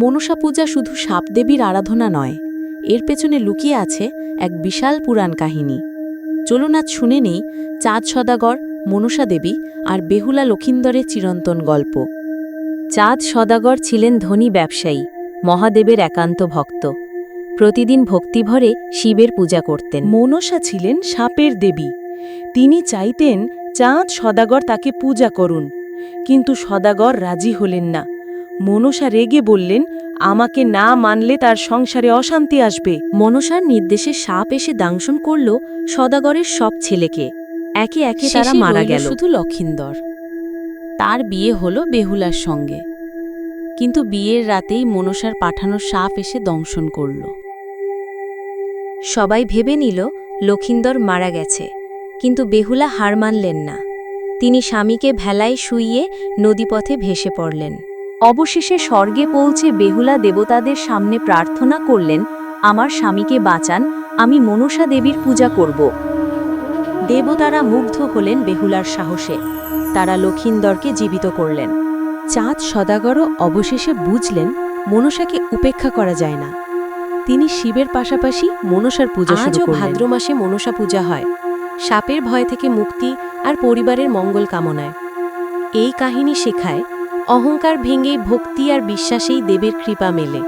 মনসা পূজা শুধু সাপদেবীর আরাধনা নয়, এর পেছনে লুকিয়ে আছে এক বিশাল পুরাণ কাহিনী। চলুন আজ শুনে নেই চাঁদ সদাগর, মনসা দেবী আর বেহুলা লক্ষিন্দরের চিরন্তন গল্প। চাঁদ সদাগর ছিলেন ধনী ব্যবসায়ী, মহাদেবের একান্ত ভক্ত। প্রতিদিন ভক্তিভরে শিবের পূজা করতেন। মনসা ছিলেন সাপের দেবী। তিনি চাইতেন চাঁদ সদাগর তাকে পূজা করুন, কিন্তু সদাগর রাজি হলেন না। মনসা রেগে বললেন আমাকে না মানলে তার সংসারে অশান্তি আসবে। মনসার নির্দেশে সাপ এসে দাংশন করল সদাগরের সব ছেলেকে। একে একে তারা মারা গেল। শুধু লক্ষিন্দর। তার বিয়ে হলো বেহুলার সঙ্গে। কিন্তু বিয়ের রাতেই মনসার পাঠানো সাপ এসে দংশন করল। সবাই ভেবে নিল লক্ষিন্দর মারা গেছে। কিন্তু বেহুলা হার মানলেন না। তিনি স্বামীকে ভেলায় শুইয়ে নদীপথে ভেসে পড়লেন। অবশেষে স্বর্গে পৌঁছে বেহুলা দেবতাদের সামনে প্রার্থনা করলেন আমার স্বামীকে বাঁচান আমি মনসা দেবীর পূজা করব। দেবতারা মুগ্ধ হলেন বেহুলার সাহসে। তারা লক্ষিন্দরকে জীবিত করলেন। চাঁদ সদাগরও অবশেষে বুঝলেন মনসাকে উপেক্ষা করা যায় না। তিনি শিবের পাশাপাশি মনসার পূজা আজও ভাদ্র মাসে মনসা পূজা হয়। সাপের ভয় থেকে মুক্তি আর পরিবারের মঙ্গল কামনায়। এই কাহিনী শেখায় অহংকার ভেঙে ভক্তি আর বিশ্বাসেই দেবের কৃপা মেলে।